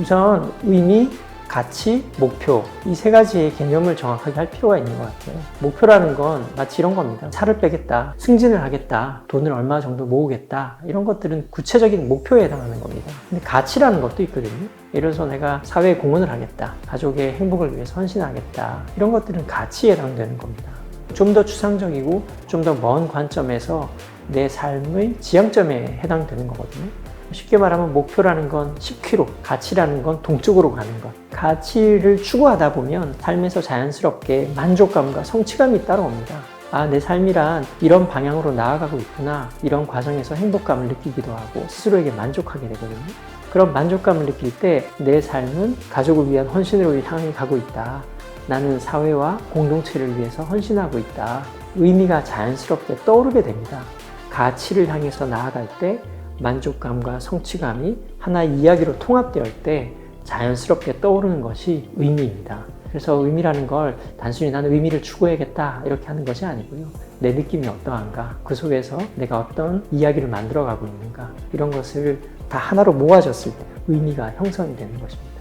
우선 의미, 가치, 목표 이 세 가지의 개념을 정확하게 할 필요가 있는 것 같아요. 목표라는 건 마치 이런 겁니다. 살을 빼겠다, 승진을 하겠다, 돈을 얼마 정도 모으겠다 이런 것들은 구체적인 목표에 해당하는 겁니다. 근데 가치라는 것도 있거든요. 예를 들어서 내가 사회에 공헌을 하겠다, 가족의 행복을 위해서 헌신하겠다 이런 것들은 가치에 해당되는 겁니다. 좀 더 추상적이고 좀 더 먼 관점에서 내 삶의 지향점에 해당되는 거거든요. 쉽게 말하면 목표라는 건 10km, 가치라는 건 동쪽으로 가는 것. 가치를 추구하다 보면 삶에서 자연스럽게 만족감과 성취감이 따라옵니다. 아, 내 삶이란 이런 방향으로 나아가고 있구나. 이런 과정에서 행복감을 느끼기도 하고 스스로에게 만족하게 되거든요. 그런 만족감을 느낄 때 내 삶은 가족을 위한 헌신으로 향해 가고 있다. 나는 사회와 공동체를 위해서 헌신하고 있다. 의미가 자연스럽게 떠오르게 됩니다. 가치를 향해서 나아갈 때 만족감과 성취감이 하나의 이야기로 통합되어 때 자연스럽게 떠오르는 것이 의미입니다. 그래서 의미라는 걸 단순히 나는 의미를 추구해야겠다 이렇게 하는 것이 아니고요. 내 느낌이 어떠한가, 그 속에서 내가 어떤 이야기를 만들어가고 있는가 이런 것을 다 하나로 모아졌을 때 의미가 형성이 되는 것입니다.